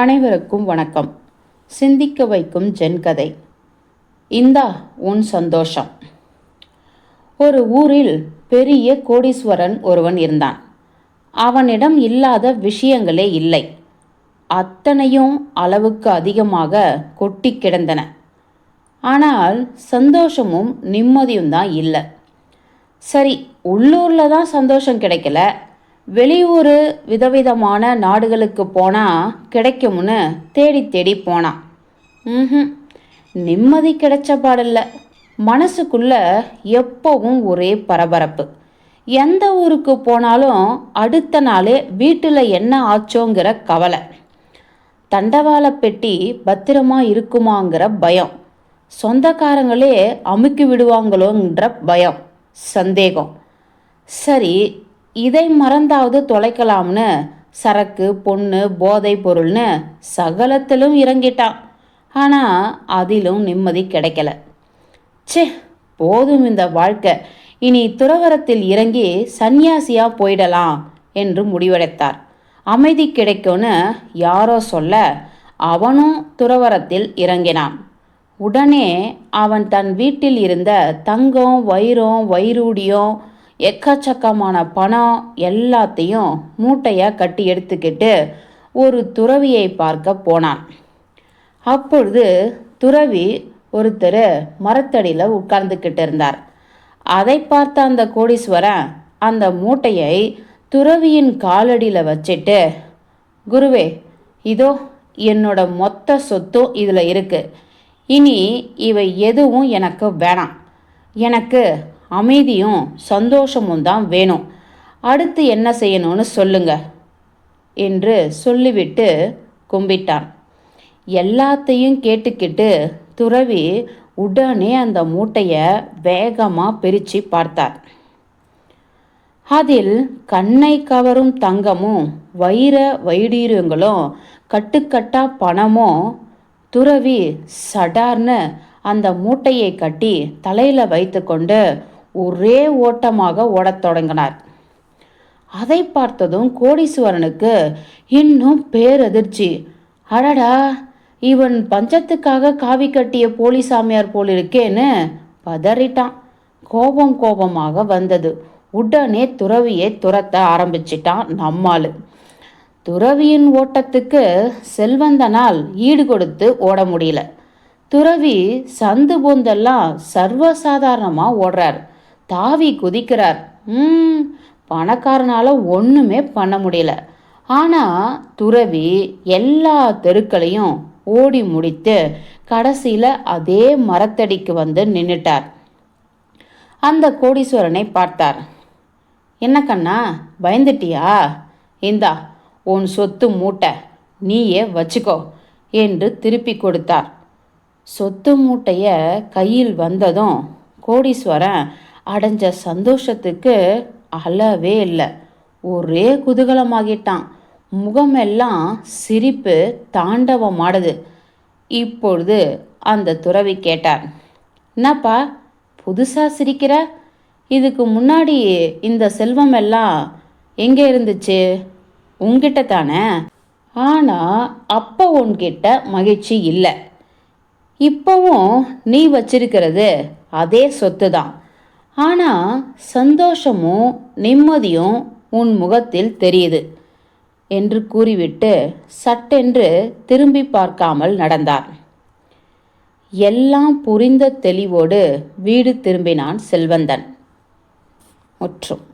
அனைவருக்கும் வணக்கம். சிந்திக்க வைக்கும் ஜென்கதை இந்தா உன் சந்தோஷம். ஒரு ஊரில் பெரிய கோடீஸ்வரன் ஒருவன் இருந்தான். அவனிடம் இல்லாத விஷயங்களே இல்லை. அத்தனையும் அளவுக்கு அதிகமாக கொட்டி கிடந்தன. ஆனால் சந்தோஷமும் நிம்மதியும் தான் இல்லை. சரி உள்ளூரில் தான் சந்தோஷம் கிடைக்கல. வெளியூர் விதவிதமான நாடுகளுக்கு போனால் கிடைக்கும்னு தேடி தேடி போனான் ம் நிம்மதி கிடைச்ச பாடில்ல. மனசுக்குள்ள எப்பவும் ஒரே பரபரப்பு. எந்த ஊருக்கு போனாலும் அடுத்த நாளே வீட்டில் என்ன ஆச்சோங்கிற கவலை. தண்டவாள பெட்டி பத்திரமா இருக்குமாங்கிற பயம். சொந்தக்காரங்களே அமுக்கி விடுவாங்களோங்கிற பயம். சந்தேகம். சரி இதை மறந்தாவது தொலைக்கலாம்னு? சரக்கு பொண்ணு போதை பொருள்னு சகலத்திலும் இறங்கிட்டான். ஆனால் அதிலும் நிம்மதி கிடைக்கல. ச்சே போதும் இந்த வாழ்க்கை. இனி துறவரத்தில் இறங்கி சந்நியாசியா போயிடலாம் என்று முடிவெடுத்தார். அமைதி கிடைக்கும்னு யாரோ சொல்ல அவனும் துறவரத்தில் இறங்கினான். உடனே அவன் தன் வீட்டில் இருந்த தங்கம் வைரம் வைரூடியம் எக்கச்சக்கமான பணம் எல்லாத்தையும் மூட்டையாக கட்டி எடுத்துக்கிட்டு ஒரு துறவியை பார்க்க போனான். அப்பொழுது துறவி ஒருத்தர் மரத்தடியில் உட்கார்ந்துக்கிட்டு இருந்தார். அதை பார்த்த அந்த கோடீஸ்வரன் அந்த மூட்டையை துறவியின் காலடியில் வச்சுட்டு குருவே இதோ என்னோட மொத்த சொத்தும் இதில் இருக்குது இனி இவை எதுவும் எனக்கு வேணாம். எனக்கு அமைதியும் சந்தோஷமும் தான் வேணும். அடுத்து என்ன செய்யணும்னு சொல்லுங்க. என்று சொல்லிவிட்டு கும்பிட்டான். எல்லாத்தையும் கேட்டுக்கிட்டு துறவி உடனே அந்த மூட்டையை வேகமாக பிரித்து பார்த்தார். அதில் கண்ணை கவரும் தங்கமும் வைர வைடீரங்களும் கட்டுக்கட்டா பணமும் துறவி சடார்னு அந்த மூட்டையை கட்டி தலையில் வைத்துக்கொண்டு ஒரே ஓட்டமாக ஓடத் தொடங்கினார். அதை பார்த்ததும் கோடீஸ்வரனுக்கு இன்னும் பேரதிர்ச்சி. அடடா இவன் பஞ்சத்துக்காக காவி கட்டிய போலி சாமியார் போலிருக்கேன்னு பதறிட்டான். கோபம் கோபமாக வந்தது. உடனே துறவியை துரத்த ஆரம்பிச்சிட்டான் நம்மாள். துறவியின் ஓட்டத்துக்கு செல்வந்தனால் ஈடு கொடுத்து ஓட முடியல. துறவி சந்து பொந்தெல்லாம் சர்வசாதாரணமாக ஓடுறார். தாவி குதிக்கிறார். ம் பணக்காரனால ஒன்றுமே பண்ண முடியல. ஆனால் துறவி எல்லா தெருக்களையும் ஓடி முடித்து கடைசியில் அதே மரத்தடிக்கு வந்து நின்றுட்டார் அந்த கோடீஸ்வரனை பார்த்தார். என்ன கண்ணா பயந்துட்டியா? இந்தா உன் சொத்து மூட்டை நீயே வச்சுக்கோ என்று திருப்பி கொடுத்தார். சொத்து மூட்டைய கையில் வந்ததும் கோடீஸ்வரன் அடைஞ்ச சந்தோஷத்துக்கு அளவே இல்லை. ஒரே குதூகலமாகிட்டான். முகமெல்லாம் சிரிப்பு தாண்டவமாடுது இப்பொழுது அந்த துறவி கேட்டார் என்னப்பா புதுசாக சிரிக்கிற? இதுக்கு முன்னாடி இந்த செல்வம் எல்லாம் எங்கே இருந்துச்சு? உங்ககிட்ட தானே? ஆனால் அப்போ உன்கிட்ட மகிழ்ச்சி இல்லை. இப்போவும் நீ வச்சிருக்கிறது அதே சொத்து தான் ஆனால் சந்தோஷமும் நிம்மதியும் உன் முகத்தில் தெரியுது என்று கூறிவிட்டு சட்டென்று திரும்பி பார்க்காமல் நடந்தார். எல்லாம் புரிந்த தெளிவோடு வீடு திரும்பினான் செல்வந்தன். முற்றும்.